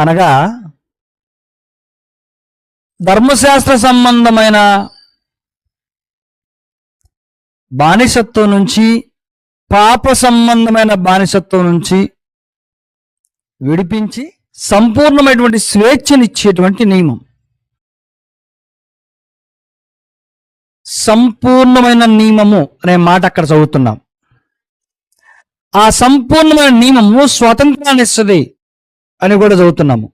అనగా ధర్మశాస్త్ర సంబంధమైన బానిసత్వం నుంచి పాప సంబంధమైన బానిసత్వం నుంచి విడిపించి సంపూర్ణమైనటువంటి స్వేచ్ఛనిచ్చేటువంటి నియమం. సంపూర్ణమైన నియమము అనే మాట అక్కడ చదువుతున్నాం. ఆ సంపూర్ణమైన నియమము స్వతంత్రాన్ని ఇస్తుంది. అని కూడా చదువుతున్నాము.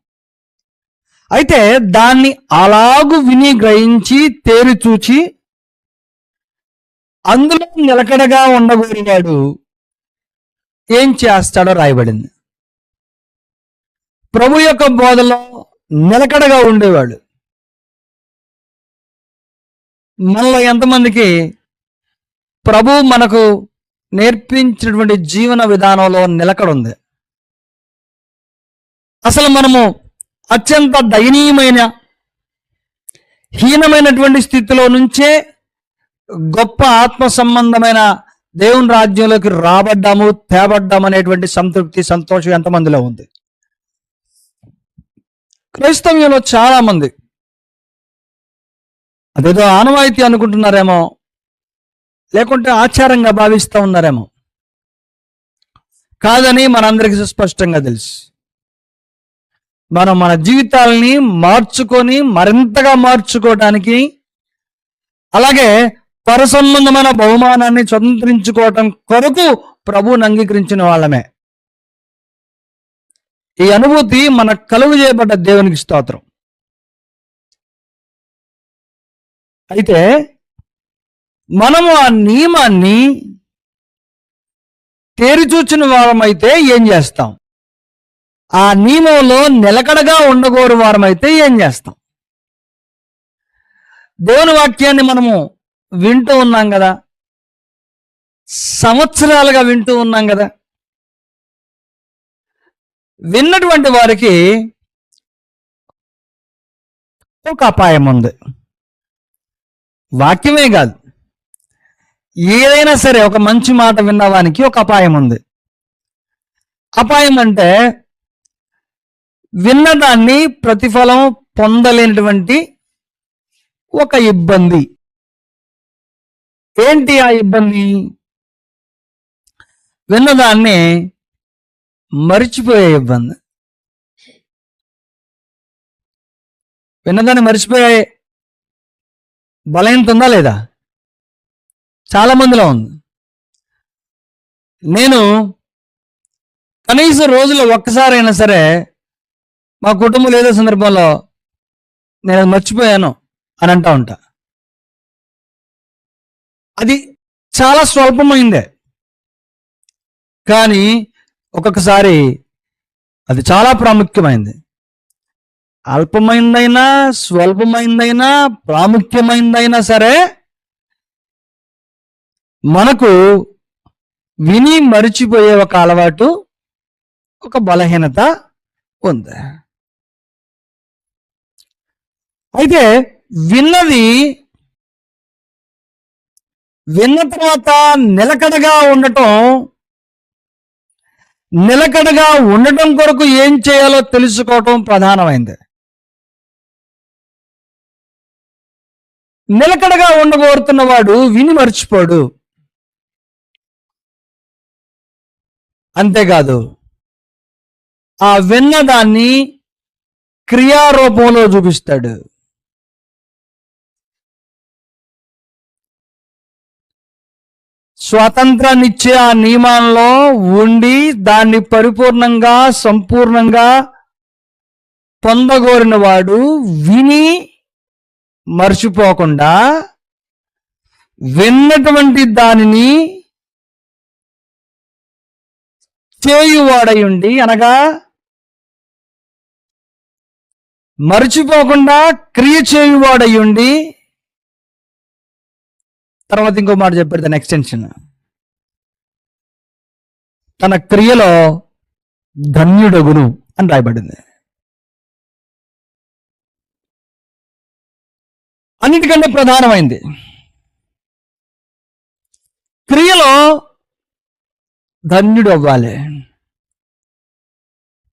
అయితే దాన్ని అలాగు విని గ్రహించి తేరి చూచి అందులో నిలకడగా ఉండగోరినాడు ఏం చేస్తాడో రాయబడింది. ప్రభు యొక్క బోధలో నిలకడగా ఉండేవాడు. మనలో ఎంతమందికి ప్రభు మనకు నేర్పించినటువంటి జీవన విధానంలో నిలకడ ఉంది అసలు మనము అత్యంత దయనీయమైన హీనమైనటువంటి స్థితిలో నుంచే గొప్ప ఆత్మ సంబంధమైన దేవుని రాజ్యంలోకి రాబడ్డాము తేబడ్డాము అనేటువంటి సంతృప్తి సంతోషం ఎంతమందిలో ఉంది? క్రైస్తవ్యంలో చాలా మంది అదేదో ఆనవాయితీ అనుకుంటున్నారేమో లేకుంటే ఆచారంగా భావిస్తూ ఉన్నారేమో. కాదని మనందరికీ సుస్పష్టంగా తెలుసు. మనం మన జీవితాలని మార్చుకొని మరింతగా మార్చుకోవటానికి అలాగే పరసంబంధమైన బహుమానాన్ని స్వతంత్రించుకోవటం కొరకు ప్రభువుని అంగీకరించిన వాళ్ళమే. ఈ అనుభూతి మన కలుగు చేయబడ్డ దేవునికి స్తోత్రం. అయితే మనము ఆ నియమాన్ని తేరిచూచిన వారమైతే ఏం చేస్తాం? ఆ నియమంలో నిలకడగా ఉండగోరు వారమైతే ఏం చేస్తాం? దేవుని వాక్యాన్ని మనము వింటూ ఉన్నాం కదా? సంవత్సరాలుగా వింటూ ఉన్నాం కదా? విన్నటువంటి వారికి ఒక అపాయం ఉంది. వాక్యమే కాదు. ఏదైనా సరే ఒక మంచి మాట విన్నవానికి ఒక అపాయం ఉంది. అపాయం అంటే విన్నదాన్ని ప్రతిఫలం పొందలేనటువంటి ఒక ఇబ్బంది. ఏంటి ఆ ఇబ్బంది? విన్నదాన్ని మరిచిపోయే ఇబ్బంది. విన్నదాన్ని మరిచిపోయే బలహీనత ఉందా లేదా? చాలా మందిలో ఉంది. నేను కనీసం రోజులో ఒక్కసారైనా సరే మా కుటుంబం ఏదో సందర్భంలో నేను అది మర్చిపోయాను అని అంటా ఉంటా. అది చాలా స్వల్పమైందే. కానీ ఒక్కొక్కసారి అది చాలా ప్రాముఖ్యమైంది. అల్పమైందైనా స్వల్పమైందైనా ప్రాముఖ్యమైందైనా సరే మనకు విని మరిచిపోయే ఒక అలవాటు ఒక బలహీనత ఉంది. అయితే విన్నది విన్న తర్వాత నిలకడగా ఉండటం నిలకడగా ఉండటం కొరకు ఏం చేయాలో తెలుసుకోవటం ప్రధానమైంది. నిలకడగా ఉండగోరుతున్న వాడు విని మర్చిపోడు. అంతేకాదు ఆ విన్నదాన్ని క్రియారూపంలో చూపిస్తాడు. స్వాతంత్రాన్నిచ్చే ఆ నియమాల్లో ఉండి దాన్ని పరిపూర్ణంగా సంపూర్ణంగా పొందగోరిన వాడు విని మర్చిపోకుండా విన్నటువంటి దానిని చేయువాడయుండి అనగా మర్చిపోకుండా క్రియ చేయువాడై ఉండి తర్వాత ఇంకో మాట చెప్పాడు దాని ఎక్స్టెన్షన్ తన క్రియలో ధన్యుడగును అని రాయబడింది. అన్నిటికంటే ప్రధానమైంది క్రియలో ధన్యుడు అవ్వాలి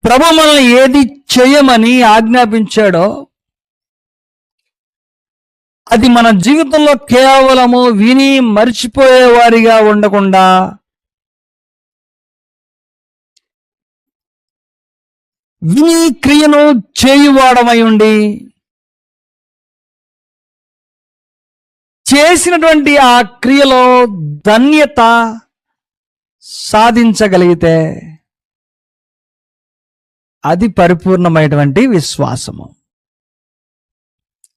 ప్రభు మనల్ని ఏది చేయమని ఆజ్ఞాపించాడో అది మన జీవితంలో కేవలము విని మర్చిపోయే వారిగా ఉండకుండా విని క్రియను చేయువాడమై ఉండి చేసినటువంటి ఆ క్రియలో ధన్యత సాధించగలిగితే అది పరిపూర్ణమైనటువంటి విశ్వాసము.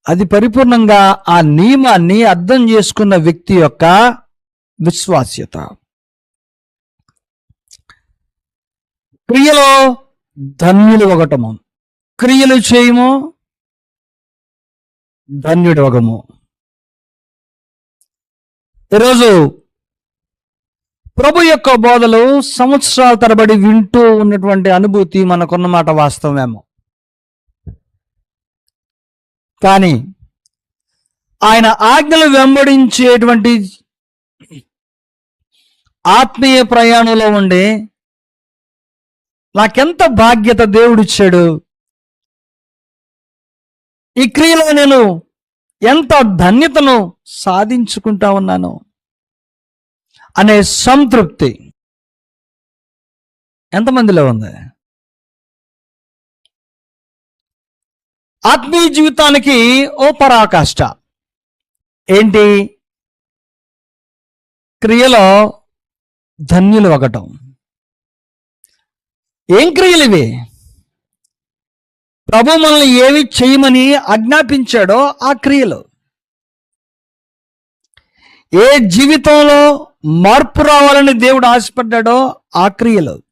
అది పరిపూర్ణంగా ఆ నియమాన్ని అర్థం చేసుకున్న వ్యక్తి యొక్క విశ్వాస్యత. క్రియలో ధన్యులు ఒకటము క్రియలు చేయము ధన్యుడు ఒకము ఈరోజు ప్రభు యొక్క బోధలు సంవత్సరాల తరబడి వింటూ ఉన్నటువంటి అనుభూతి మనకున్నమాట వాస్తవమేమో. కానీ ఆయన ఆజ్ఞలు వెంబడించేటువంటి ఆత్మీయ ప్రయాణంలో ఉండి నాకెంత బాధ్యత దేవుడిచ్చాడు? ఈ క్రియలో నేను ఎంత ధన్యతను సాధించుకుంటా ఉన్నాను? అనే సంతృప్తి ఎంతమందిలో ఉంది? ఆత్మీయ జీవితానికి ఓ పరాకాష్ట. ఏంటి? క్రియలో ధన్యులు ఒకటం ఏం క్రియలు ఇవి? ప్రభు మనల్ని ఏవి చేయమని ఆజ్ఞాపించాడో ఆ క్రియలు. ఏ జీవితంలో మార్పు రావాలని దేవుడు ఆశపడ్డాడో ఆ క్రియలు.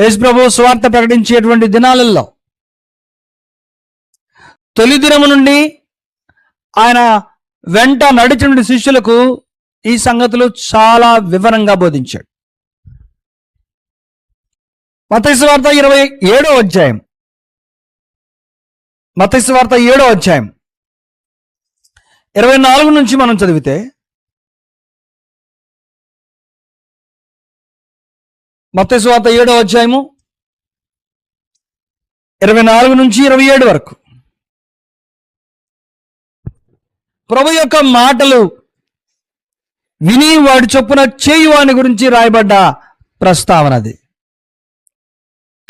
యేసుప్రభు స్వార్త స్వార్థ ప్రకటించేటువంటి దినాలలో తొలి దినము నుండి ఆయన వెంట నడిచిన శిష్యులకు ఈ సంగతులు చాలా వివరంగా బోధించాడు. మతస్వార్త ఇరవై ఏడో అధ్యాయం. మతస్వార్త ఏడో అధ్యాయం. ఇరవై నాలుగు నుంచి మనం చదివితే మతైసు ఏడో అధ్యాయము ఇరవై నాలుగు నుంచి ఇరవై ఏడు వరకు. ప్రభు యొక్క మాటలు విని వాడి చొప్పున చేయు వాని గురించి రాయబడ్డ ప్రస్తావన అది.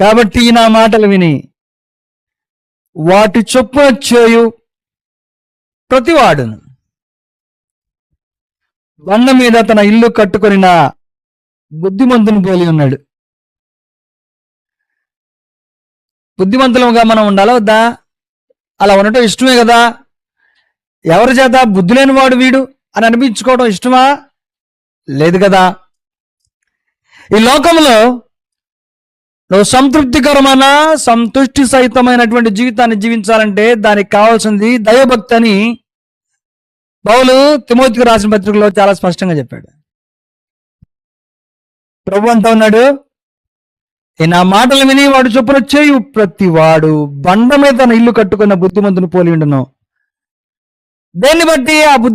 కాబట్టి నా మాటలు విని వాటి చొప్పున చేయు ప్రతివాడును. బండ మీద తన ఇల్లు కట్టుకొనిన బుద్ధిమంతుని పోలి ఉన్నాడు. బుద్ధిమంతులుగా మనం ఉండాలా వద్దా? అలా ఉండటం ఇష్టమే కదా? ఎవరి చేత? బుద్ధి లేని వాడు వీడు అని అనిపించుకోవడం ఇష్టమా? లేదు కదా? ఈ లోకంలో నువ్వు సంతృప్తికరమైన సంతృష్టి సహితమైనటువంటి జీవితాన్ని జీవించాలంటే దానికి కావాల్సింది దైవభక్తి అని పౌలు తిమోతికి రాసిన పత్రికలో చాలా స్పష్టంగా చెప్పాడు. ప్రభు అంతా ఉన్నాడు? ఈ నా మాటలు విని వాడు చొప్పున చేయు ప్రతి వాడు బండ మీద తన ఇల్లు కట్టుకున్న బుద్ధిమంతుని పోలి ఉండను. దేన్ని బట్టి ఆ బుద్ధి